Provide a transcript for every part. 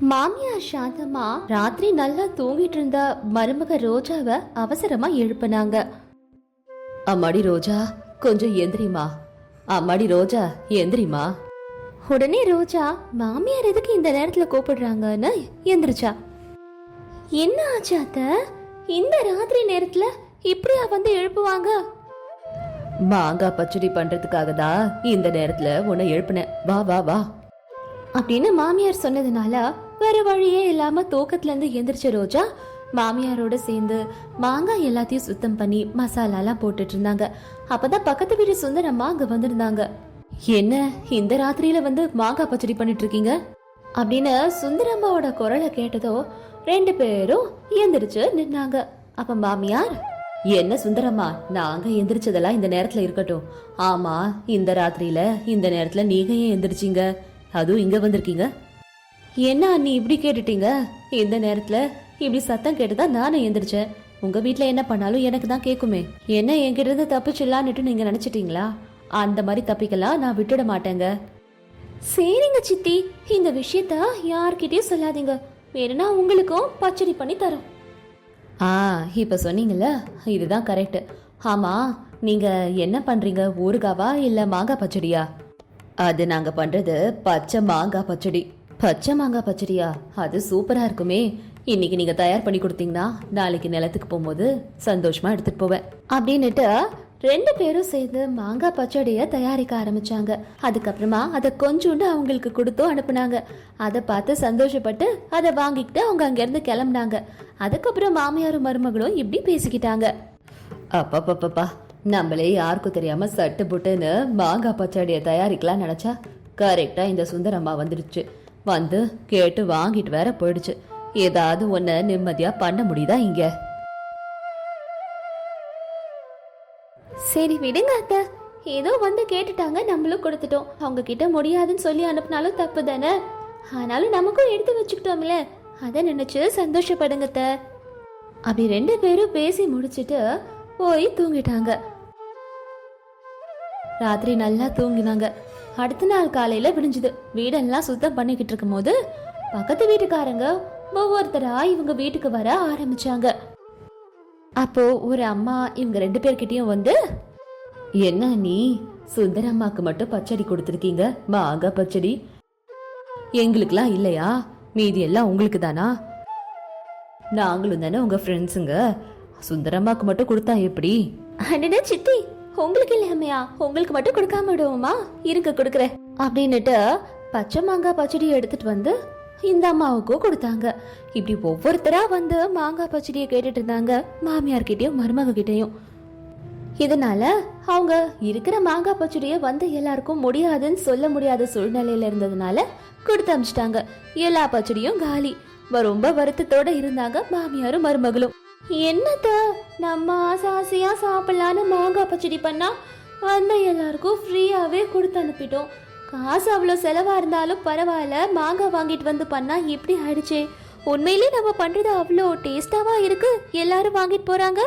மாமியார் சாந்தமா ராத்திரி நல்லா தூங்கிட்டு இருந்த மருமக ரோஜாவை அவசரமா எழுப்புனாங்க. அம்மாடி ரோஜா கொஞ்சம் எந்திரிமா அம்மாடி ரோஜா எந்திரிமா உடனே ரோஜா மாமியார் எதுக்கு இந்த நேரத்துல கூப்பிடுறாங்கன்னு எந்திரிச்சா. என்ன ஆச்சு அத்த? இந்த ராத்திரி நேரத்துல இப்படியா வந்து எழுப்புவாங்க? மாங்காய் பச்சடி பண்றதுக்காக தான் இந்த நேரத்துல உன்னை எழுப்புனேன். வா வா வா. அப்படின்னு மாமியார் சொன்னதுனால வேற வழியே இல்லாம தூக்கத்துல இருந்து எந்திரிச்ச ரோஜா மாமியாரோட சேர்ந்து மாங்காய் எல்லாத்தையும் சுத்தம் பண்ணி மசாலாலாம் போட்டுட்டு இருந்தாங்க. அப்பதான் பக்கத்து வீட்டு சுந்தரம்மா அங்க வந்திருந்தாங்க. என்ன இந்த ராத்திரியில வந்து மாங்காய் பச்சடி பண்ணிட்டு இருக்கீங்க? அப்படின்னு சுந்தரம்மாவோட குரலை கேட்டதோ ரெண்டு பேரும் எந்திரிச்சு நின்னாங்க. அப்ப மாமியார் என்ன சுந்தரம்மா நாங்க எந்திரிச்சதெல்லாம் இந்த நேரத்துல இருக்கட்டும். ஆமா இந்த ராத்திரியில இந்த நேரத்துல நீங்க ஏன் எந்திரிச்சிங்க? அதுவும் இங்க வந்திருக்கீங்க. என்ன நீ இப்படி கேட்டுட்டீங்க? இந்த நேரத்துல இப்படி சத்தம் கேட்டுதான் நானும் எந்திரிச்சேன். உங்க வீட்ல என்ன பண்ணாலும் எனக்கு தான் கேக்குமே. என்ன என்கிட்ட இருந்து தப்பிச்சிடலான்னுட்டு நீங்க நினைச்சிட்டீங்களா? அந்த மாதிரி தப்பிக்கலாம் நான் விட்டுட மாட்டேங்க. சரிங்க சித்தி. இந்த விஷயத்த யார்கிட்டயும் சொல்லாதீங்க. வேணும்னா உங்களுக்கும் பச்சடி பண்ணி தரோம். ஆ இப்ப சொன்னீங்கல்ல? இதுதான் கரெக்ட். ஆமா நீங்க என்ன பண்றீங்க? ஊறுகாவா இல்ல மாங்காய் பச்சடியா? அது நாங்க பண்றது பச்சை மாங்காய் பச்சடி. பச்சை மாங்காய் பச்சடியா? அது சூப்பராக இருக்குமே. இன்னைக்கு நீங்கள் தயார் பண்ணி கொடுத்தீங்கன்னா நாளைக்கு நிலத்துக்கு போகும்போது சந்தோஷமாக எடுத்துகிட்டு போவேன். அப்படின்னுட்டு ரெண்டு பேரும் சேர்ந்து மாங்காய் பச்சடியை தயாரிக்க ஆரம்பிச்சாங்க. அதுக்கப்புறமா அதை கொஞ்சோண்டு அவங்களுக்கு கொடுத்தும் அனுப்புனாங்க. அதை பார்த்து சந்தோஷப்பட்டு அதை வாங்கிக்கிட்டு அவங்க அங்கேருந்து கிளம்புனாங்க. அதுக்கப்புறம் மாமியாரும் மருமகளும் இப்படி பேசிக்கிட்டாங்க. அப்பப்பப்பப்பா நம்மளே யாருக்கும் தெரியாம சட்டு புட்டுன்னு மாங்காய் பச்சடியை தயாரிக்கலாம் நினச்சா கரெக்டாக இந்த சுந்தரம்மா வந்துடுச்சு வந்து கேட்டு வாங்கிட்டு வேற போயிடுச்சு. ஏதாவது ஒன்ன நிம்மதியா பண்ண முடியுதா இங்க? சரி விடுங்க அத்தை. ஏதோ வந்து கேட்டுட்டாங்க நம்மளும் கொடுத்துட்டோம். அவங்க கிட்ட முடியாதுன்னு சொல்லி அனுப்புனாலும் தப்பு தானே? ஆனாலும் நமக்கும் எடுத்து வச்சுக்கிட்டோம்ல. அதை நினைச்சு சந்தோஷப்படுங்க அத்தை. அப்படி ரெண்டு பேரும் பேசி முடிச்சிட்டு போய் தூங்கிட்டாங்க. ராத்திரி நல்லா தூங்கினாங்க. அடுத்த நாள் காலையில விடிஞ்சுது. வீடெல்லாம் சுத்தம் பண்ணிக்கிட்டு இருக்கும்போது பக்கத்து வீட்டுக்காரங்க ஒவ்வொருத்தரா இவங்க வீட்டுக்கு வர ஆரம்பிச்சாங்க. அப்போ ஒரு அம்மா இவங்க ரெண்டு பேர்கிட்டயும் வந்து என்ன நீ சுந்தரம்மாக்கு மட்டும் பச்சடி கொடுத்துருக்கீங்க? மாங்காய் பச்சடி? எங்களுக்குலாம் இல்லையா? மீதி எல்லாம் உங்களுக்கு தானா? நாங்களும் தானே உங்க ஃப்ரெண்ட்ஸுங்க சுந்தரம்மாக்கு மட்டும் கொடுத்தா எப்படி? அடடே சித்தி உங்களுக்கு இல்லையாமையா உங்களுக்கு மட்டும் கொடுக்காம விடுவோமா? இருக்க கொடுக்குறேன். அப்படின்னுட்டு பச்சை மாங்காய் பச்சடி எடுத்துட்டு வந்து இந்த அம்மாவுக்கும் கொடுத்தாங்க. இப்படி ஒவ்வொருத்தரா வந்து மாங்காய் பச்சடியை கேட்டுட்டு இருந்தாங்க மாமியார் கிட்டயும் மருமக கிட்டயும் இதனால அவங்க இருக்கிற மாங்காய் பச்சடியை வந்து எல்லாருக்கும் முடியாதுன்னு சொல்ல முடியாத சூழ்நிலையில இருந்ததுனால கொடுத்து அமிச்சிட்டாங்க. எல்லா பச்சடியும் காலி. ரொம்ப வருத்தத்தோட இருந்தாங்க மாமியாரும் மருமகளும். என்னத்த? நம்ம ஆசை ஆசையா சாப்பிடலான்னு மாங்காய் பச்சடி பண்ணா வந்த எல்லாருக்கும் ஃப்ரீயாவே கொடுத்து அனுப்பிட்டோம். காசு அவ்வளோ செலவா இருந்தாலும் பரவாயில்ல மாங்காய் வாங்கிட்டு வந்து பண்ணா இப்படி ஆயிடுச்சே. உண்மையிலே நம்ம பண்றது அவ்வளோ டேஸ்டாவா இருக்கு? எல்லாரும் வாங்கிட்டு போறாங்க?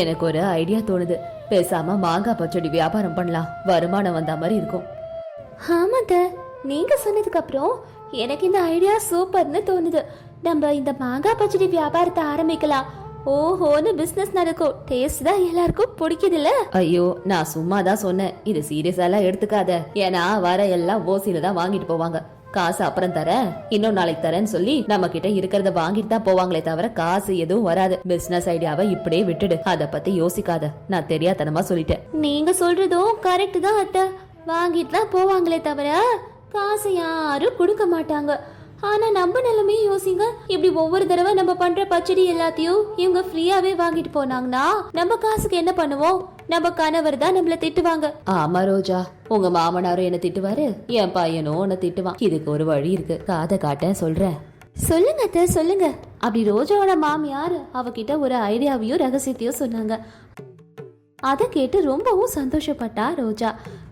எனக்கு ஒரு ஐடியா தோணுது. பேசாம மாங்காய் பச்சடி வியாபாரம் பண்ணலாம். வருமானம் வந்த மாதிரி இருக்கும். ஆமாத்த. நீங்க சொன்னதுக்கு அப்புறம் எனக்கு இந்த ஐடியா சூப்பர்னு தோணுது. நம்ம இந்த மாங்காய் பச்சடி வியாபாரத்தை ஆரம்பிக்கலாம். ஓஹோன்னு பிசினஸ் நடக்கும். டேஸ்ட் தான் எல்லாருக்கும் பிடிக்குதுல்ல? ஐயோ நான் சும்மா தான் சொன்னேன். இது சீரியஸா எல்லாம் எடுத்துக்காத. ஏன்னா வர எல்லாம் ஓசியில தான் வாங்கிட்டு போவாங்க. காசு அப்புறம் தரேன். இன்னும் நாளைக்கு தரேன்னு சொல்லி நம்ம கிட்ட இருக்கிறத வாங்கிட்டு தான் போவாங்களே தவிர காசு எதுவும் வராது. பிசினஸ் ஐடியாவை இப்படியே விட்டுடு. அத பத்தி யோசிக்காத. நான் தெரியாதனமா சொல்லிட்டேன். நீங்க சொல்றதும் கரெக்ட் தான் அத்தை. வாங்கிட்டு தான் போவாங்களே தவிர காசு யாரும் கொடுக்க மாட்டாங்க. ஆனா நம்ம நிலைமையும் யோசிங்க. இப்படி ஒவ்வொரு தடவை நம்ம பண்ற பச்சடி எல்லாத்தையும் இவங்க ஃப்ரீயாவே வாங்கிட்டு போனாங்கன்னா நம்ம காசுக்கு என்ன பண்ணுவோம்? நம்ம கணவர் தான் நம்மள திட்டுவாங்க. ஆமா ரோஜா உங்க மாமனாரும் என்ன திட்டுவாரு என் பையனும் உன்னை திட்டுவான். இதுக்கு ஒரு வழி இருக்கு. காதை காட்ட சொல்றேன் சொல்லுங்க அத்தை சொல்லுங்க. அப்படி ரோஜாவோட மாமியார் அவகிட்ட ஒரு ஐடியாவையும் ரகசியத்தையும் சொன்னாங்க. அதை கேட்டு ரொம்பவும் சந்தோஷப்பட்டா ரோஜா.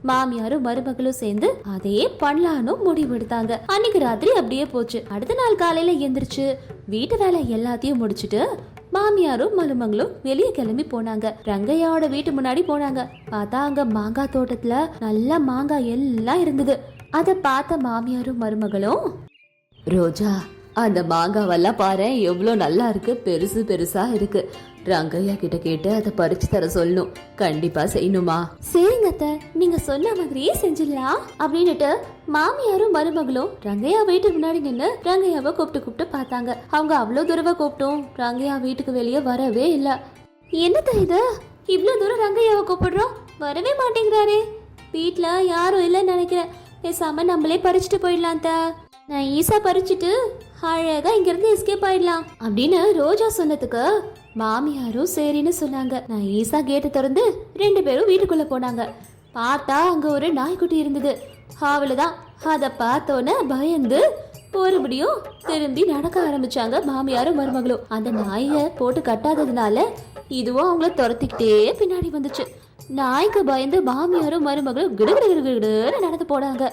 மாமியாரும் மருமகளும் சேர்ந்து அதே பண்ணலான்னு முடிவெடுத்தாங்க. அன்னைக்கு ராத்திரி அப்படியே போச்சு. அடுத்த நாள் காலையில எந்திரிச்சு வீட்டு வேலை எல்லாத்தையும் முடிச்சிட்டு மாமியாரும் மருமகளும் வெளியே கிளம்பி போனாங்க. ரங்கையாவோட வீட்டு முன்னாடி போனாங்க. பார்த்தா அங்க மாங்காய் தோட்டத்துல நல்ல மாங்காய் எல்லாம் இருந்தது. அதை பார்த்த மாமியாரும் மருமகளும் ரோஜா அந்த மாங்காவெல்லாம் பாரு எவ்வளோ நல்லா இருக்கு. பெருசு பெருசா இருக்கு. ரங்கையா கிட்ட கேட்டு அதை பறிச்சு தர சொல்லணும் கண்டிப்பா செய்யணுமா? சரிங்க அத்தை நீங்க சொன்ன மாதிரியே செஞ்சிடலாம் அப்படின்னுட்டு மாமியாரும் மருமகளும் ரங்கையா வீட்டு முன்னாடி நின்று ரங்கையாவை கூப்பிட்டு கூப்பிட்டு பார்த்தாங்க. அவங்க அவ்வளோ தூரமா கூப்பிட்டோம் ரங்கையா வீட்டுக்கு வெளியே வரவே இல்லை. என்னத்த இது? இவ்வளோ தூரம் ரங்கையாவை கூப்பிடுறோம்? வரவே மாட்டேங்கிறாரே. வீட்டில் யாரும் இல்லைன்னு நினைக்கிறேன். பேசாம நம்மளே பறிச்சுட்டு போயிடலாம் தா நான் ஈஸா பறிச்சுட்டு அழகா இங்கிருந்து எஸ்கேப் ஆயிடலாம். அப்படின்னு ரோஜா சொன்னதுக்கு மாமியாரும் சரின்னு சொன்னாங்க. நான் ஈஸா கேட்டு திறந்து ரெண்டு பேரும் வீட்டுக்குள்ள போனாங்க. பார்த்தா அங்க ஒரு நாய்க்குட்டி இருந்தது. அவ்வளவுதான் அதை பார்த்தோன்னே பயந்து மறுபடியும் திரும்பி நடக்க ஆரம்பிச்சாங்க மாமியாரும் மருமகளும். அந்த நாயை போட்டு கட்டாததுனால இதுவும் அவங்கள துரத்திக்கிட்டே பின்னாடி வந்துச்சு. நாய்க்கு பயந்து மாமியாரும் மருமகளும் கிடுகிடுகிடுகிடுன்னு நடந்து போனாங்க.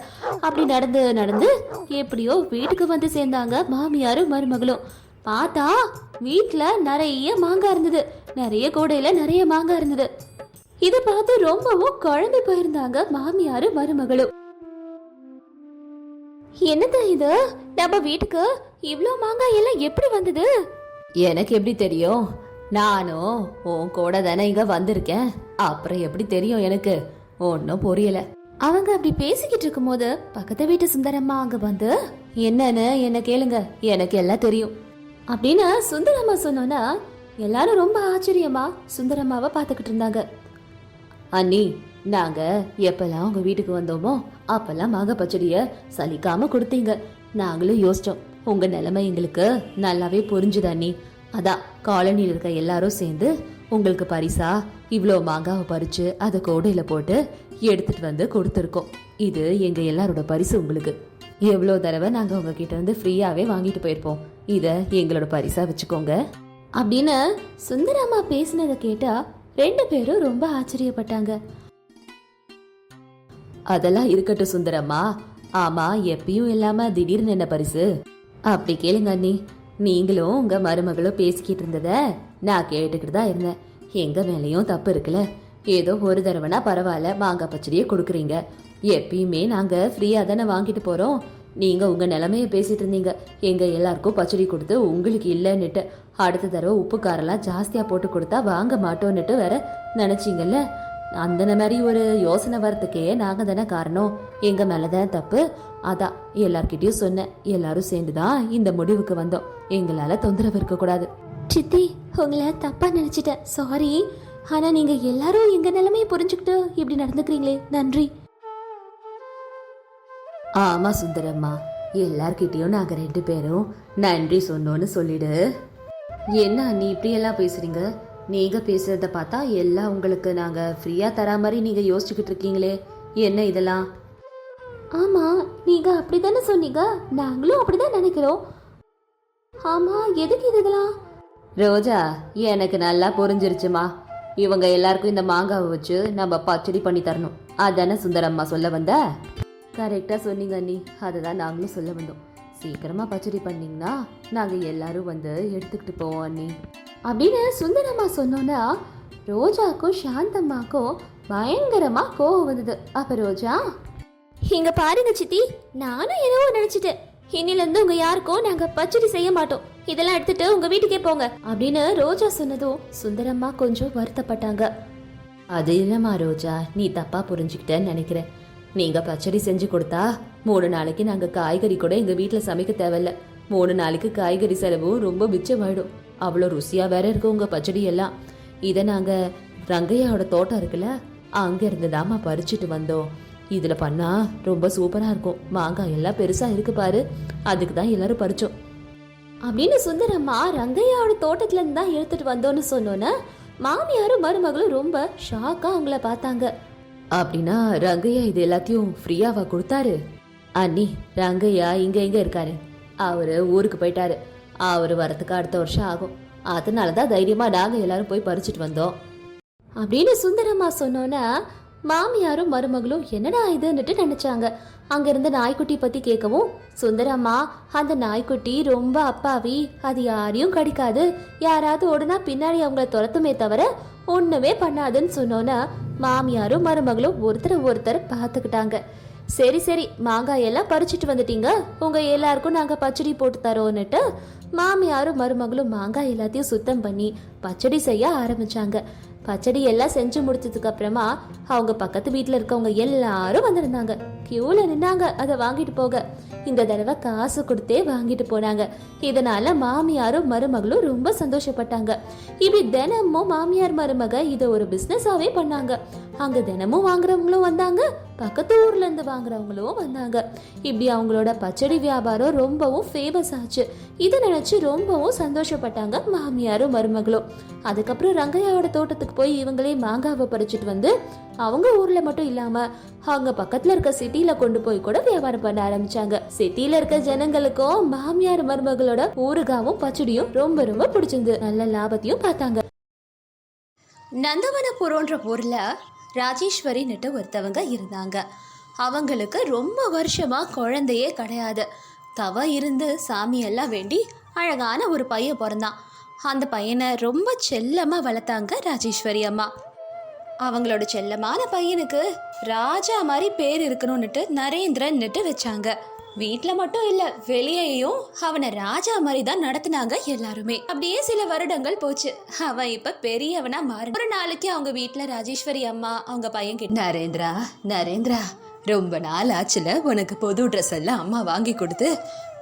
அப்படி நடந்து நடந்து எப்படியோ வீட்டுக்கு வந்து சேர்ந்தாங்க மாமியாரும் மருமகளும். பார்த்தா வீட்டில் நிறைய மாங்காய் இருந்தது. நிறைய கூடையில நிறைய மாங்காய் இருந்தது. இதை பார்த்து ரொம்பவும் குழம்பி போயிருந்தாங்க மாமியாரும் மருமகளும். என்னது இது? நம்ம வீட்டுக்கு இவ்ளோ மாங்காய் எல்லாம் எப்படி வந்தது? எனக்கு எப்படி தெரியும்? நானும் உன் கூட தானே இங்க வந்திருக்கேன். அப்புறம் எப்படி தெரியும் எனக்கு? ஒன்றும் புரியல. அவங்க அப்படி பேசிக்கிட்டு இருக்கும்போது பக்கத்து வீட்டு சுந்தரம்மா அங்க வந்து என்னன்னு என்ன கேளுங்க. எனக்கு எல்லாம் தெரியும். அப்படின்னு சுந்தரம்மா சொன்னோன்னா எல்லாரும் ரொம்ப ஆச்சரியமா சுந்தரம்மாவை பார்த்துக்கிட்டு இருந்தாங்க. அண்ணி நாங்க எப்பெல்லாம் உங்க வீட்டுக்கு வந்தோமோ அப்பெல்லாம் மாக பச்சடிய சலிக்காம கொடுத்தீங்க. நாங்களும் யோசிச்சோம். உங்க நிலைமை எங்களுக்கு நல்லாவே புரிஞ்சுது அண்ணி. அதான் காலனியில் இருக்க எல்லாரும் சேர்ந்து உங்களுக்கு பரிசா இவ்வளோ மாங்காவை பறிச்சு அதை கோடையில போட்டு எடுத்துட்டு வந்து கொடுத்துருக்கோம். இது எங்க எல்லாரோட பரிசு உங்களுக்கு. எவ்வளோ தடவை நாங்கள் உங்ககிட்ட இருந்து ஃப்ரீயாகவே வாங்கிட்டு போயிருப்போம். இதை எங்களோட பரிசா வச்சுக்கோங்க. அப்படின்னு சுந்தரம்மா பேசினதை கேட்டா ரெண்டு பேரும் ரொம்ப ஆச்சரியப்பட்டாங்க. அதெல்லாம் இருக்கட்டும் சுந்தரம்மா. ஆமா எப்பயும் இல்லாம திடீர்னு என்ன பரிசு? அப்படி கேளுங்க அண்ணி. நீங்களும் உங்க மருமகளும் பேசிக்கிட்டு இருந்தத நான் கேட்டுக்கிட்டு தான் இருந்தேன். எங்க மேலேயும் தப்பு இருக்குல்ல? ஏதோ ஒரு தடவைனா பரவாயில்ல மாங்காய் பச்சடியே கொடுக்குறீங்க. எப்பயுமே நாங்க ஃப்ரீயா தானே வாங்கிட்டு போறோம். நீங்க உங்க நிலமையை பேசிட்டு இருந்தீங்க. எங்க எல்லாருக்கும் பச்சடி கொடுத்து உங்களுக்கு இல்லைன்னுட்டு. அடுத்த தடவை உப்பு காரெல்லாம் ஜாஸ்தியா போட்டு கொடுத்தா வாங்க மாட்டோன்னுட்டு வேற நினைச்சீங்கல்ல? அந்த மாதிரி ஒரு யோசனை வரத்துக்கே நாங்க தானே காரணம். எங்க மேலதான் தப்பு. அதான் எல்லார்கிட்டயும் சொன்னேன். எல்லாரும் சேர்ந்துதான் இந்த முடிவுக்கு வந்தோம். எங்களால தொந்தரவு இருக்க கூடாது சித்தி உங்களை தப்பா நினைச்சிட்டேன். சாரி ஆனா நீங்க எல்லாரும் எங்க நிலைமையை புரிஞ்சுக்கிட்டு இப்படி நடந்துக்கிறீங்களே. நன்றி. ஆமா சுந்தரம்மா எல்லார்கிட்டயும் நாங்க ரெண்டு பேரும் நன்றி சொன்னோன்னு சொல்லிடு. என்ன நீ இப்படியெல்லாம் பேசுறீங்க? நீங்க பேசுறத பார்த்தா எல்லாம் உங்களுக்கு நாங்க ஃப்ரீயா தரா மாதிரி நீங்க யோசிச்சுக்கிட்டு இருக்கீங்களே. என்ன இதெல்லாம்? ஆமா நீங்க அப்படிதானே சொன்னீங்க? நாங்களும் அப்படிதான் நினைக்கிறோம். ஆமா எதுக்கு இதெல்லாம்? ரோஜா எனக்கு நல்லா புரிஞ்சிருச்சுமா. இவங்க எல்லாருக்கும் இந்த மாங்காவை வச்சு நம்ம பச்சடி பண்ணி தரணும். அதானே சுந்தரம்மா சொல்ல வந்த? கரெக்டாக சொன்னீங்க அண்ணி. அதை தான் நாங்களும் சொல்ல வந்தோம். சீக்கிரமாக பச்சடி பண்ணிங்கன்னா நாங்கள் எல்லாரும் வந்து எடுத்துக்கிட்டு போவோம் அண்ணி. அப்படின்னு சுந்தரம்மா சொன்னோன்னா ரோஜாக்கும் சாந்தம்மாக்கும் பயங்கரமாக கோவம் வந்தது. அப்போ ரோஜா இங்க பாருங்க சித்தி நானும் ஏதோ நினைச்சிட்டேன். இன்னிலேருந்து உங்கள் உங்க யாருக்கும் நாங்க பச்சடி செய்ய மாட்டோம். இதெல்லாம் எடுத்துட்டு உங்க வீட்டுக்கே போங்க. அப்படின்னு ரோஜா சொன்னதும் சுந்தரம்மா கொஞ்சம் வருத்தப்பட்டாங்க. அது இல்லைம்மா ரோஜா? நீ தப்பா புரிஞ்சுக்கிட்டேன்னு நினைக்கிறேன். நீங்க பச்சடி செஞ்சு கொடுத்தா மூணு நாளைக்கு நாங்க காய்கறி கூட எங்க வீட்ல சமைக்க தேவையில்ல. மூணு நாளைக்கு காய்கறி செலவும் ரொம்ப மிச்சமாயிடும். அவ்வளோ ருசியா வேற இருக்கு உங்க பச்சடி எல்லாம். இதை நாங்க ரங்கையாவோட தோட்டம் இருக்குல்ல அங்க இருந்துதாம்மா பறிச்சுட்டு வந்தோம். இதுல பண்ணா ரொம்ப சூப்பரா இருக்கும். மாங்காய் எல்லாம் பெருசா இருக்கு பாரு. அதுக்கு தான் எல்லாரும் பறிச்சோம். அப்படின்னு சுந்தரம்மா ரங்கையாவோட தோட்டத்துல இருந்து தான் எடுத்துட்டு வந்தோன்னு சொன்னோன்னே மாமியாரும் மருமகளும் ரொம்ப ஷாக்கா அவங்கள பார்த்தாங்க. அப்படின்னா ரங்கையா இது எல்லாத்தையும் ஃப்ரீயாவா கொடுத்தாரு? அண்ணி ரங்கையா இங்க எங்க இருக்காரு. அவரு ஊருக்கு போயிட்டாரு. அவர் வரத்துக்கு அடுத்த வருஷம் ஆகும். அதனால தான் தைரியமா நாங்க எல்லாரும் போய் பறிச்சுட்டு வந்தோம். அப்படின்னு சுந்தரம்மா சொன்னோன்னா மாமியாரும் மருமகளும் என்னடா இதுன்னுட்டு நினைச்சாங்க. அங்கிருந்த நாய்க்குட்டி பத்தி கேட்கவும் சுந்தரம்மா அந்த நாய்க்குட்டி ரொம்ப அப்பாவி. அது யாரையும் கடிக்காது. யாராவது ஓடுனா பின்னாடி அவங்கள துரத்துமே தவிர ஒண்ணுமே பண்ணாதுன்னு சொன்னோன்னா மாமியாரும் மருமகளும் ஒருத்தர் ஒருத்தர் பார்த்துக்கிட்டாங்க. சரி சரி மாங்காய் எல்லாம் பறிச்சிட்டு வந்துட்டீங்க. உங்க எல்லாருக்கும் நாங்க பச்சடி போட்டு தரோன்னுட்டு மாமியாரும் மருமகளும் மாங்காய் எல்லாத்தையும் சுத்தம் பண்ணி பச்சடி செய்ய ஆரம்பிச்சாங்க. பச்சடி எல்லாம் செஞ்சு முடிச்சதுக்கு அப்புறமா அவங்க பக்கத்து வீட்டில் இருக்கவங்க எல்லாரும் வந்திருந்தாங்க. கியூல நின்னாங்க. அதை வாங்கிட்டு போக. இந்த தடவை காசு கொடுத்தே வாங்கிட்டு போனாங்க. இதனால மாமியாரும் மருமகளும் ரொம்ப சந்தோஷப்பட்டாங்க. இப்படி தினமும் மாமியார் மருமக இதை ஒரு பிசினஸாவே பண்ணாங்க. அங்க தினமும் வாங்குறவங்களும் வந்தாங்க. பக்கத்து ஊர்லேருந்து வாங்குறவங்களும் வந்தாங்க. இப்படி அவங்களோட பச்சடி வியாபாரம் ரொம்பவும் ஃபேமஸ் ஆச்சு. இதை நினச்சி ரொம்பவும் சந்தோஷப்பட்டாங்க மாமியாரும் மருமகளும். அதுக்கப்புறம் ரங்கையாவோட தோட்டத்துக்கு போய் இவங்களே மாங்காவை பறிச்சிட்டு வந்து அவங்க ஊர்ல மட்டும் இல்லாம அவங்க பக்கத்துல இருக்க சிட்டில கொண்டு போய் கூட வியாபாரம் பண்ண ஆரம்பிச்சாங்க. சிட்டில இருக்க ஜனங்களுக்கும் மாமியார் மருமகளோட ஊறுகாவும் பச்சடியும் ரொம்ப ரொம்ப பிடிச்சிருந்து நல்ல லாபத்தையும் பார்த்தாங்க. நந்தவனபுரம்ன்ற ஊர்ல ராஜேஸ்வரின்னுட்டு ஒருத்தவங்க இருந்தாங்க. அவங்களுக்கு ரொம்ப வருஷமாக குழந்தையே கிடையாது. தவ இருந்து சாமியெல்லாம் வேண்டி அழகான ஒரு பையன் பிறந்தான். அந்த பையனை ரொம்ப செல்லமாக வளர்த்தாங்க ராஜேஸ்வரி அம்மா. அவங்களோட செல்லமான பையனுக்கு ராஜா மாதிரி பேர் இருக்கணும்னுட்டு நரேந்திரன்னுட்டு வச்சாங்க. வீட்டில் மட்டும் இல்ல வெளியேயும் அவனை ராஜா மாதிரி தான் நடத்தினாங்க எல்லாருமே. அப்படியே சில வருடங்கள் போச்சு. அவன் இப்ப பெரியவனா மாறி ஒரு நாளைக்கு அவங்க வீட்ல ராஜேஸ்வரி அம்மா அவங்க பையன் கிட்ட நரேந்திரா நரேந்திரா ரொம்ப நாள் ஆச்சுல உனக்கு புது ட்ரெஸ் எல்லாம் அம்மா வாங்கி கொடுத்து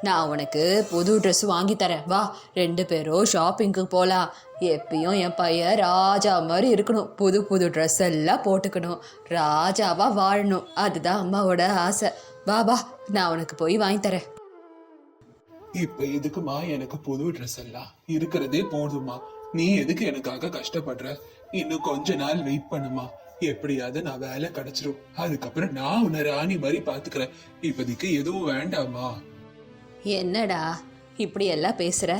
நான் உனக்கு புது ட்ரெஸ் வாங்கி தரேன். வா ரெண்டு பேரும் ஷாப்பிங்க்கு போகலாம் எப்பயும் என் பையன் ராஜா மாதிரி இருக்கணும். புது புது ட்ரெஸ் எல்லாம் போட்டுக்கணும். ராஜாவா வாழணும். அதுதான் அம்மாவோட ஆசை. வா வா நான் உனக்கு போய் வாங்கி தரேன் இப்ப எதுக்குமா எனக்கு புது ட்ரெஸ் எல்லாம்? இருக்கிறதே போதுமா? நீ எதுக்கு எனக்காக கஷ்டப்படுற? இன்னும் கொஞ்ச நாள் வெயிட் பண்ணுமா? எப்படியாவது நான் வேலை கிடைச்சிரும். அதுக்கப்புறம் நான் உன்னை ராணி மாதிரி பாத்துக்கிறேன். இப்போதைக்கு எதுவும் வேண்டாமா? என்னடா இப்படி எல்லாம் பேசுற?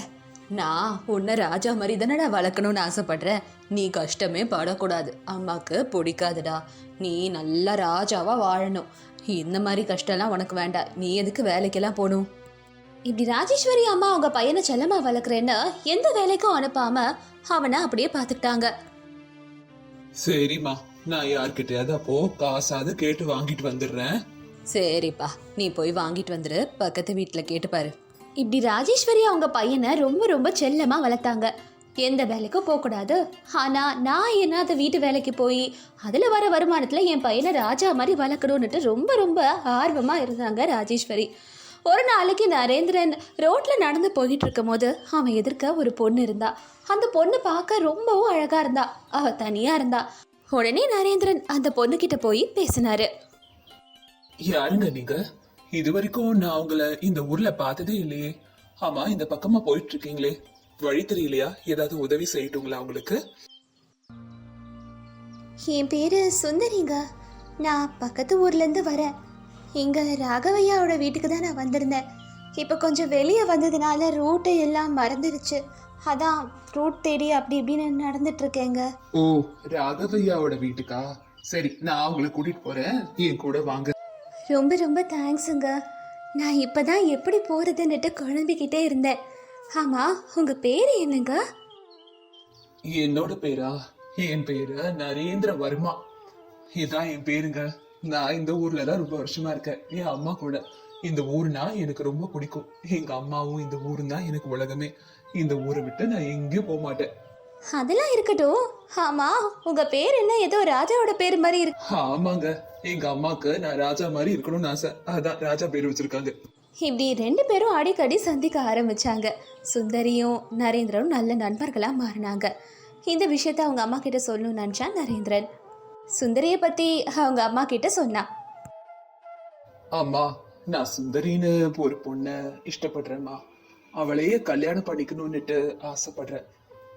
நான் உன்னை ராஜா மாதிரி தானடா வளர்க்கணும்னு ஆசைப்படுறேன். நீ கஷ்டமே படக்கூடாது. அம்மாக்கு பிடிக்காதுடா. நீ நல்லா ராஜாவா வாழணும். இந்த மாதிரி கஷ்டம்லாம் உனக்கு வேண்டாம். நீ எதுக்கு வேலைக்கெல்லாம் போகணும்? இப்படி ராஜேஸ்வரி அம்மா அவங்க பையனை செல்லமா வளர்க்குறேன்னு எந்த வேலைக்கும் அனுப்பாம அவனை அப்படியே பார்த்துக்கிட்டாங்க. சரிம்மா. நான் யார்கிட்டயாவது அப்போ காசாவது கேட்டு வாங்கிட்டு வந்துடுறேன். சரிப்பா. நீ போய் வாங்கிட்டு வந்துரு. பக்கத்து வீட்டில் கேட்டுப்பாரு. இப்படி ராஜேஸ்வரி அவங்க பையனை ரொம்ப ரொம்ப செல்லமா வளர்த்தாங்க. எந்த வேலைக்கும் போகக்கூடாது. ஆனால் நான் என்னது வீட்டு வேலைக்கு போய் அதில் வர வருமானத்தில் என் பையனை ராஜா மாதிரி வளர்க்கணும்னுட்டு ரொம்ப ரொம்ப ஆர்வமாக இருந்தாங்க ராஜேஸ்வரி. ஒரு நாளைக்கு நரேந்திரன் ரோட்டில் நடந்து போயிட்டு இருக்கும் போது அவன் எதிர்க்க ஒரு பொண்ணு இருந்தா. அந்த பொண்ணு பார்க்க ரொம்பவும் அழகாக இருந்தா. அவள் தனியாக இருந்தா. உடனே நரேந்திரன் அந்த பொண்ணு கிட்ட போய் பேசினாரு. யாருங்க நீங்க. இது வரைக்கும் நான் உங்களை இந்த ஊர்ல பார்த்ததே இல்லையே. ஆமா இந்த பக்கமா போயிட்டு இருக்கீங்களே வழி தெரியலையா? ஏதாவது உதவி செய்யட்டுங்களா உங்களுக்கு? என் பேரு சுந்தரிங்க. நான் பக்கத்து ஊர்லேருந்து வரேன். இங்கே ராகவையாவோட வீட்டுக்கு தான் நான் வந்திருந்தேன். இப்போ கொஞ்சம் வெளியே வந்ததுனால ரூட்டை எல்லாம் மறந்துடுச்சு அதான் ரூட் தேடி அப்படி இப்படின்னு நடந்துட்டு இருக்கேங்க ஓ ராகவையாவோட வீட்டுக்கா? சரி நான் உங்களை கூட்டிட்டு போறேன். என் கூட வாங்க. ரொம்ப ரொம்ப தேங்க்ஸுங்க நான் இப்போ தான் எப்படி போகிறதுன்னுட்டு குழம்பிக்கிட்டே இருந்தேன். ஆமாம் உங்கள் பேர் என்னங்க? என்னோட பேரா? என் பேரு நரேந்திர வர்மா இதான் என் பேருங்க. நான் இந்த ஊர்ல தான் ரொம்ப வருஷமா இருக்கேன். என் அம்மா கூட. இந்த ஊர்னா எனக்கு ரொம்ப பிடிக்கும். எங்க அம்மாவும் இந்த ஊரும் தான் எனக்கு உலகமே. இந்த ஊரை விட்டு நான் எங்கேயும் போக மாட்டேன். அதெல்லாம் இருக்கட்டும். ஆமாம் உங்கள் பேர் என்ன? ஏதோ ராஜாவோட பேர் மாதிரி இருக்கு. ஆமாங்க. எங்க அம்மாக்கு நான் ராஜா மாதிரி இருக்கணும்னு ஆசை. அதான் ராஜா பேர் வச்சிருக்காங்க. இப்படி ரெண்டு பேரும் அடிக்கடி சந்திக்க ஆரம்பிச்சாங்க. சுந்தரியும் நரேந்திரனும் நல்ல நண்பர்களாக மாறினாங்க. இந்த விஷயத்த அவங்க அம்மா கிட்ட சொல்லணும்னு நினச்சான் நரேந்திரன். சுந்தரியை பற்றி அவங்க அம்மா கிட்ட சொன்னான் அம்மா நான் சுந்தரின்னு ஒரு பொண்ண இஷ்டப்படுறேம்மா. அவளையே கல்யாணம் பண்ணிக்கணும்னுட்டு ஆசைப்படுறேன்.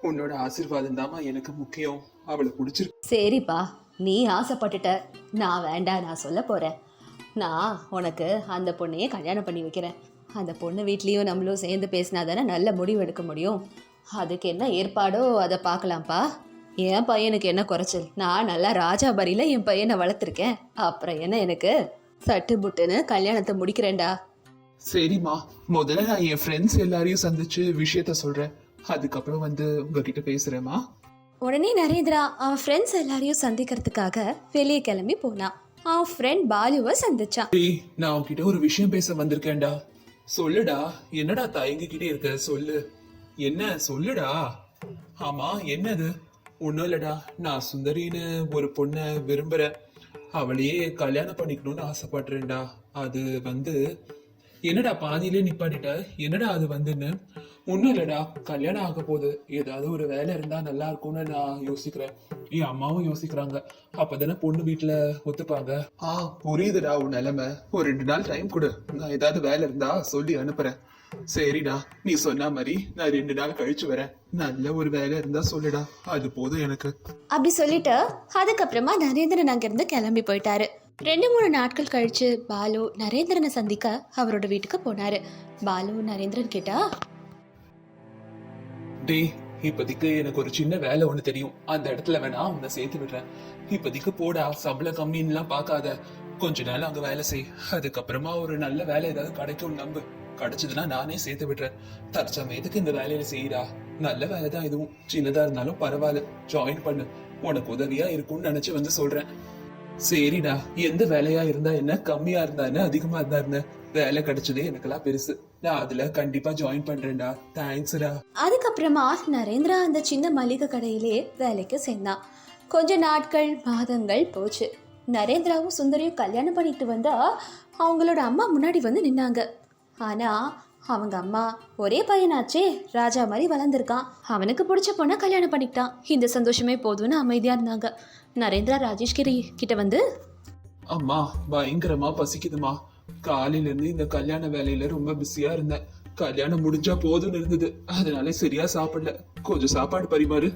உன்னோட ஆசீர்வாதம் தாம்மா எனக்கு முக்கியம். அவளை பிடிச்சிருக்கு. சரிப்பா நீ ஆசைப்பட்டுட்ட. நான் வேண்டாம் நான் சொல்ல போகிறேன் நான் உனக்கு அந்த பொண்ணையே கல்யாணம் பண்ணி வைக்கிறேன். அந்த பொண்ணு வீட்லேயும் நம்மளும் சேர்ந்து பேசினா தானே நல்ல முடிவு எடுக்க முடியும். அதுக்கு என்ன ஏற்பாடோ அதை பார்க்கலாம்ப்பா. என் பையனுக்கு என்ன குறைச்சல்? நான் நல்லா ராஜாபரியில் என் பையனை வளர்த்துருக்கேன். அப்புறம் என்ன எனக்கு? சட்டு புட்டுன்னு கல்யாணத்தை முடிக்கிறேன்டா. சரிம்மா. முதல்ல நான் என் ஃப்ரெண்ட்ஸ் எல்லாரையும் சந்திச்சு விஷயத்த சொல்றேன். அதுக்கப்புறம் வந்து உங்ககிட்ட பேசுறேம்மா. உடனே நரேந்திரா அவன் ஃப்ரெண்ட்ஸ் எல்லாரையும் சந்திக்கிறதுக்காக வெளியே கிளம்பி போனான். அவன் ஃப்ரெண்ட் பாலுவை சந்திச்சான். நான் உன்கிட்ட ஒரு விஷயம் பேச வந்திருக்கேன்டா. சொல்லுடா என்னடா தயங்கிக்கிட்டே இருக்க? சொல்லு. என்ன? சொல்லுடா. ஆமா என்னது? ஒன்றும் இல்லடா. நான் சுந்தரின்னு ஒரு பொண்ணை விரும்புறேன். அவளையே கல்யாணம் பண்ணிக்கணும்னு ஆசைப்படுறேன்டா. அது வந்து என்னடா பாதியிலே நிப்பாட்டிட்ட? என்னடா அது வந்துன்னு? ஒண்ணும் இல்லடா கல்யாணம் ஆக போகுது ஏதாவது ஒரு வேலை இருந்தா நல்லா இருக்கும்னு நான் யோசிக்கிறேன். என் அம்மாவும் யோசிக்கிறாங்க. அப்பதானே பொண்ணு வீட்டுல ஒத்துப்பாங்க. ஆ புரியுதுடா உன் நிலைமை. ஒரு ரெண்டு நாள் டைம் கொடு. நான் ஏதாவது வேலை இருந்தா சொல்லி அனுப்புறேன். சரிடா நீ சொன்ன மாதிரி நான் ரெண்டு நாள் கழிச்சு வரேன். நல்ல ஒரு வேலை இருந்தா சொல்லுடா. அது போதும் எனக்கு. அப்படி சொல்லிட்டு அதுக்கப்புறமா நரேந்திரன் அங்கிருந்து கிளம்பி போயிட்டாரு. ரெண்டு மூணு நாட்கள் கழிச்சு பாலு நரேந்திரனை சந்திக்க அவரோட வீட்டுக்கு போனாரு. பாலு நரேந்திரன் கேட்டா டேய் இப்போதைக்கு எனக்கு ஒரு சின்ன வேலை ஒன்னு தெரியும். அந்த இடத்துல வேணா உன்னை சேர்த்து விடுறேன். இப்போதைக்கு போடா சம்பள கம்மின்னுலாம் பார்க்காத. கொஞ்ச நாள் அங்க வேலை செய். அதுக்கப்புறமா ஒரு நல்ல வேலை ஏதாவது கிடைக்கும் நம்பு. கிடைச்சதுன்னா நானே சேர்த்து விடுறேன். தற்சமயத்துக்கு இந்த வேலையில செய்யறா நல்ல வேலை தான் இதுவும். சின்னதா இருந்தாலும் பரவாயில்ல. ஜாயின் பண்ணு. உனக்கு உதவியா இருக்கும்னு நினைச்சு வந்து சொல்றேன். சரிடா. எந்த வேலையா இருந்தா என்ன? கம்மியா இருந்தா என்ன? அதிகமா இருந்தா என்ன? வேலை கிடைச்சதே எனக்கெல்லாம் பெருசு. நான் அதுல கண்டிப்பா ஜாயின் பண்றேன்டா. தேங்க்ஸ்டா அதுக்கப்புறமா நரேந்திரா அந்த சின்ன மளிகை கடையிலே வேலைக்கு சேர்ந்தான். கொஞ்ச நாட்கள் மாதங்கள் போச்சு. நரேந்திராவும் சுந்தரியும் கல்யாணம் பண்ணிட்டு வந்தா அவங்களோட அம்மா முன்னாடி வந்து நின்னாங்க. ஆனா அவங்க அம்மா ஒரே பையனாச்சே. ராஜா மாதிரி வளர்ந்துருக்கான். அவனுக்கு பிடிச்ச பொண்ணை கல்யாணம் பண்ணிக்கிட்டான். இந்த சந்தோஷமே போதும்னு அமைதியா இருந்தாங்க. நரேந்திரா ராஜேஷ்கிரி கிட்ட வந்து அம்மா பயங்கரமா பசிக்குதுமா காலையில இருந்து இந்த கல்யாண வேலையில ரொம்ப பிஸியா இருந்தேன். கல்யாணம் முடிஞ்சா போதும்னு இருந்தது. அதனால சரியா சாப்பிடல. கொஞ்சம் சாப்பாடு பரிமாறு.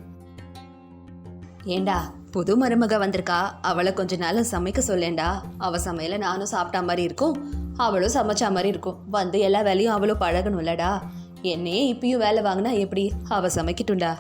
ஏண்டா புது மருமக வந்திருக்கா. அவளை கொஞ்ச நாள் சமைக்க சொல்லேண்டா. அவ சமையல நானும் சாப்பிட்டா மாதிரி இருக்கும். அவளும் சமைச்சா மாதிரி இருக்கும். வந்து எல்லா வேலையும் அவளும் பழகணும்லடா. என்னையே இப்பயும் வேலை வாங்கினா எப்படி? அவ சமைக்கட்டும்டா.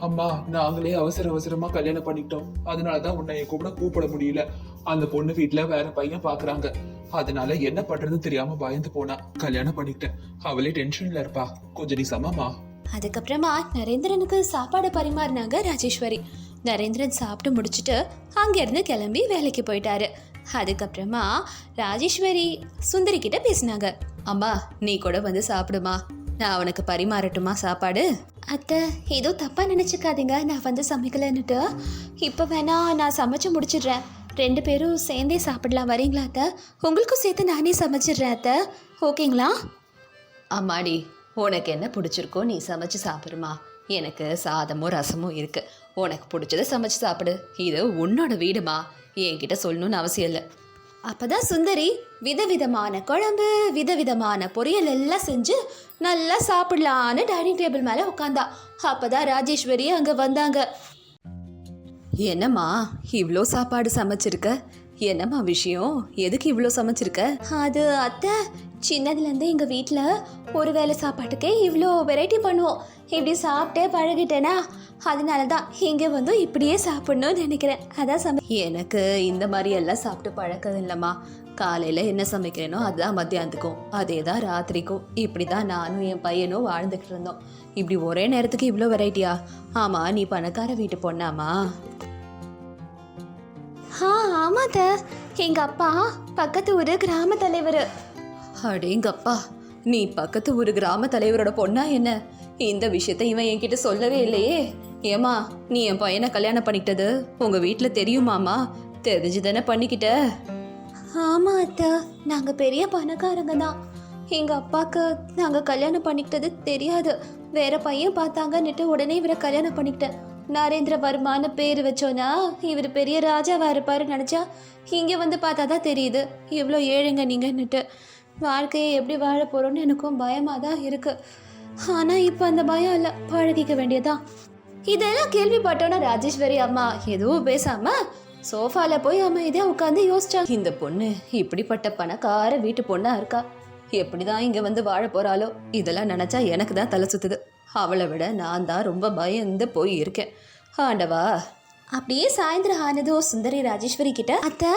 அம்மா நாங்களே அவசர அவசரமா கல்யாணம் பண்ணிக்கிட்டோம். அதனாலதான் உன்னை என் கூட கூப்பிட முடியல. அந்த பொண்ணு வீட்டுல வேற பையன் பாக்குறாங்க. அதனால என்ன பண்றதுன்னு தெரியாம பயந்து போனா. கல்யாணம் பண்ணிக்கிட்டேன். அவளே டென்ஷன்ல இருப்பா. கொஞ்சம் நீ சமமா? அதுக்கப்புறமா நரேந்திரனுக்கு சாப்பாடு பரிமாறினாங்க ராஜேஸ்வரி. நரேந்திரன் சாப்பிட்டு முடிச்சுட்டு அங்கேருந்து கிளம்பி வேலைக்கு போயிட்டாரு. அதுக்கப்புறமா ராஜேஸ்வரி சுந்தரி கிட்ட பேசினாங்க. அம்மா நீ கூட வந்து சாப்பிடுமா? நான் உனக்கு பரிமாறட்டுமா சாப்பாடு? அத்தை ஏதோ தப்பாக நினச்சிக்காதீங்க. நான் வந்து சமைக்கலன்னுட்டு. இப்போ வேணா நான் சமைச்சு முடிச்சிடுறேன். ரெண்டு பேரும் சேர்ந்தே சாப்பிடலாம். வரீங்களா அத்தை? உங்களுக்கும் சேர்த்து நானே சமைச்சிடுறேன் அத்தை. ஓகேங்களா? அம்மாடி உனக்கு என்ன பிடிச்சிருக்கோ நீ சமைச்சு சாப்பிடுமா. எனக்கு சாதமும் ரசமும் இருக்குது உனக்கு பிடிச்சத சமைச்சு சாப்பிடு. இது உன்னோட வீடுமா. என்கிட்ட சொல்லணும்னு அவசியம் இல்லை. அப்போதான் சுந்தரி விதவிதமான குழம்பு விதவிதமான பொரியல் எல்லாம் செஞ்சு நல்லா சாப்பிடலான்னு டைனிங் டேபிள் மேலே உட்காந்தா அப்போதான் ராஜேஸ்வரி அங்கே வந்தாங்க. என்னம்மா இவ்வளோ சாப்பாடு சமைச்சிருக்க? என்னம்மா விஷயம்? எதுக்கு இவ்வளோ சமைச்சிருக்க? அது அத்தை சின்னதுலேருந்து எங்கள் வீட்டில் ஒரு வேளை சாப்பாட்டுக்கே இவ்வளோ வெரைட்டி பண்ணுவோம். இப்படி சாப்பிட்டே பழகிட்டேனா? அதனால தான் இங்கே வந்து இப்படியே சாப்பிடணும்னு நினைக்கிறேன். அதான் சமை எனக்கு இந்த மாதிரி எல்லாம் சாப்பிட்டு பழக்கம் இல்லைம்மா. காலையில் என்ன சமைக்கிறேனோ அதுதான் மத்தியானத்துக்கும். அதே தான் ராத்திரிக்கும். இப்படி தான் நானும் என் பையனும் வாழ்ந்துக்கிட்டு இருந்தோம். இப்படி ஒரே நேரத்துக்கு இவ்வளோ வெரைட்டியா ஆமாம் நீ பணக்கார வீட்டு பொண்ணாமா ஆ ஆமாத்த. எங்கள் அப்பா பக்கத்து ஊர் கிராம தலைவர். அடேங்கப்பா நீ பக்கத்து ஒரு கிராம தலைவரோட பொண்ணா என்ன? இந்த விஷயத்த இவன் என்கிட்ட சொல்லவே இல்லையே. ஏமா நீ என் பையனை கல்யாணம் பண்ணிக்கிட்டது உங்க வீட்ல தெரியுமாமா தெரிஞ்சு தானே பண்ணிக்கிட்ட. ஆமாம் அத்தை நாங்கள் பெரிய பணக்காரங்க தான். எங்கள் அப்பாவுக்கு நாங்கள் கல்யாணம் பண்ணிக்கிட்டது தெரியாது. வேற பையன் பார்த்தாங்கன்னுட்டு உடனே இவரை கல்யாணம் பண்ணிக்கிட்டேன். நரேந்திர வர்மான்னு பேர் வச்சோன்னா இவர் பெரிய ராஜாவாக இருப்பாரு நினச்சா இங்கே வந்து பார்த்தா தான் தெரியுது. இவ்வளோ ஏழைங்க நீங்கன்னுட்டு. வாழ்க்கையை எப்படி வாழ போகிறோன்னு எனக்கும் பயமாக தான் இருக்குது ஆனால் இப்போ அந்த பயம் இல்லை. பழகிக்க வேண்டியதான் இதெல்லாம் கேள்விப்பட்டோன்னா ராஜேஸ்வரி அம்மா எதுவும் பேசாமல் சோஃபாவில் போய் அமைதியாக உட்காந்து யோசிச்சாங்க இந்த பொண்ணு இப்படிப்பட்ட பணக்கார வீட்டு பொண்ணாக இருக்கா? எப்படி தான் இங்கே வந்து வாழ போகிறாளோ இதெல்லாம் நினச்சா எனக்கு தான் தலை சுற்றுது அவளை விட நான் தான் ரொம்ப பயந்து போய் இருக்கேன் ஆண்டவா. அப்படியே சாயந்தரம் ஆனதும் சுந்தரி ராஜேஸ்வரி கிட்ட அத்தை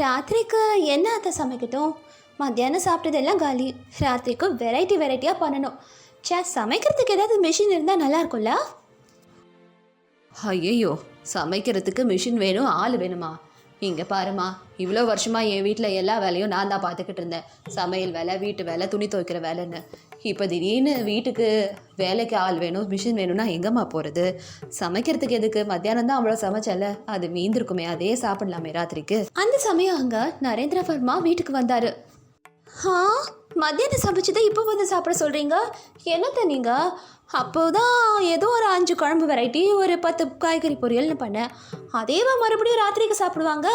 ராத்திரிக்கு என்ன அத்தை சமைக்கட்டும்? மத்தியானம் சாப்பிட்டதெல்லாம் காலி. ராத்திரிக்கு வெரைட்டி வெரைட்டியாக பண்ணணும். சே சமைக்கிறதுக்கு ஏதாவது மிஷின் இருந்தால் நல்லா இருக்கும்ல? ஐயையோ சமைக்கிறதுக்கு மிஷின் வேணும் ஆள் வேணுமா? இங்கே பாருமா இவ்வளோ வருஷமாக என் வீட்டில் எல்லா வேலையும் நான் தான் பார்த்துக்கிட்டு இருந்தேன். சமையல் வேலை வீட்டு வேலை துணி துவைக்கிற வேலைன்னு. இப்போ திடீர்னு வீட்டுக்கு வேலைக்கு ஆள் வேணும் மிஷின் வேணும்னா எங்கம்மா போகிறது சமைக்கிறதுக்கு எதுக்கு? மத்தியானம் தான் அவ்வளோ சமைச்சல அது மீந்திருக்குமே அதே சாப்பிடலாமே ராத்திரிக்கு. அந்த சமயம் அங்கே நரேந்திர வர்மா வீட்டுக்கு வந்தார். ஆ மத்தியானம் சமைச்சதை இப்போ வந்து சாப்பிட சொல்கிறீங்க என்னத்த நீங்கள் அப்போதான் ஏதோ ஒரு அஞ்சு குழம்பு வெரைட்டி ஒரு பத்து காய்கறி பொரியல்னு பண்ணேன். அதேவா மறுபடியும் ராத்திரிக்கு சாப்பிடுவாங்க?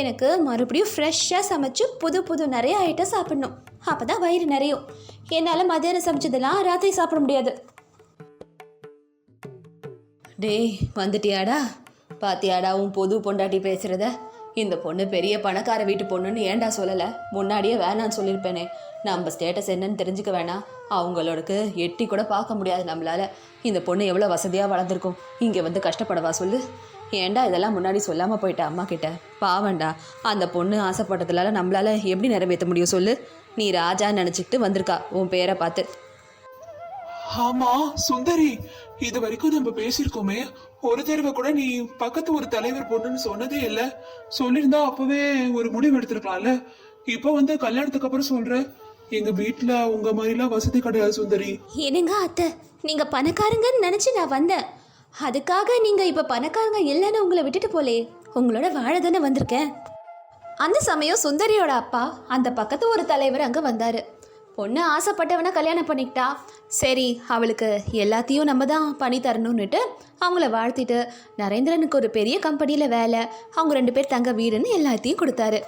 எனக்கு மறுபடியும் ஃப்ரெஷ்ஷாக சமைச்சு புது புது நிறைய ஐட்டம் சாப்பிடணும். அப்போ தான் வயிறு நிறையும். என்னால் மத்தியானம் சமைச்சதெல்லாம் ராத்திரி சாப்பிட முடியாது. டேய் வந்துட்டியாடா? பாத்தியாடா உன் பொது பொண்டாட்டி பேசுகிறத இந்த பொண்ணு பெரிய பணக்கார வீட்டு பொண்ணுன்னு ஏண்டா சொல்லலை? முன்னாடியே வேணான்னு சொல்லியிருப்பேனே. நம்ம ஸ்டேட்டஸ் என்னன்னு தெரிஞ்சுக்க வேணாம். அவங்களோடக்கு எட்டி கூட பார்க்க முடியாது நம்மளால். இந்த பொண்ணு எவ்வளோ வசதியாக வளர்ந்துருக்கும்? இங்கே வந்து கஷ்டப்படவா சொல்லு? ஏன்டா இதெல்லாம் முன்னாடி சொல்லாமல் போயிட்டா அம்மா கிட்ட? பாவண்டா அந்த பொண்ணு ஆசைப்பட்டதுனால நம்மளால் எப்படி நிறைவேற்ற முடியும் சொல்லு? நீ ராஜான்னு நினச்சிக்கிட்டு வந்திருக்கா. உன் பேரை பார்த்து. ஆமா சுந்தரி. இது வரைக்கும் நம்ம பேசியிருக்கோமே. ஒரு தடவை கூட நீ பக்கத்து ஒரு தலைவர் பொண்ணுன்னு சொன்னதே இல்ல. சொல்லியிருந்தா அப்பவே ஒரு முடிவு எடுத்திருக்கலாம்ல. இப்ப வந்து கல்யாணத்துக்கு அப்புறம் சொல்ற. எங்க வீட்டுல உங்க மாதிரிலாம் வசதி கிடையாது சுந்தரி. என்னங்க அத்தை? நீங்க பணக்காரங்கன்னு நினைச்சு நான் வந்தேன். அதுக்காக நீங்க இப்ப பணக்காரங்க இல்லைன்னு உங்களை விட்டுட்டு போலே. உங்களோட வாழ தானே வந்திருக்கேன். அந்த சமயம் சுந்தரியோட அப்பா அந்த பக்கத்து ஒரு தலைவர் அங்க வந்தாரு. பொண்ணு ஆசைப்பட்டவனை கல்யாணம் பண்ணிக்கிட்டா. சரி அவளுக்கு எல்லாத்தையும் நம்ம தான் பண்ணி தரணும்னுட்டு அவங்கள வாழ்த்திட்டு நரேந்திரனுக்கு ஒரு பெரிய கம்பெனியில் வேலை அவங்க ரெண்டு பேர் தங்க வீடுன்னு எல்லாத்தையும் கொடுத்தாரு.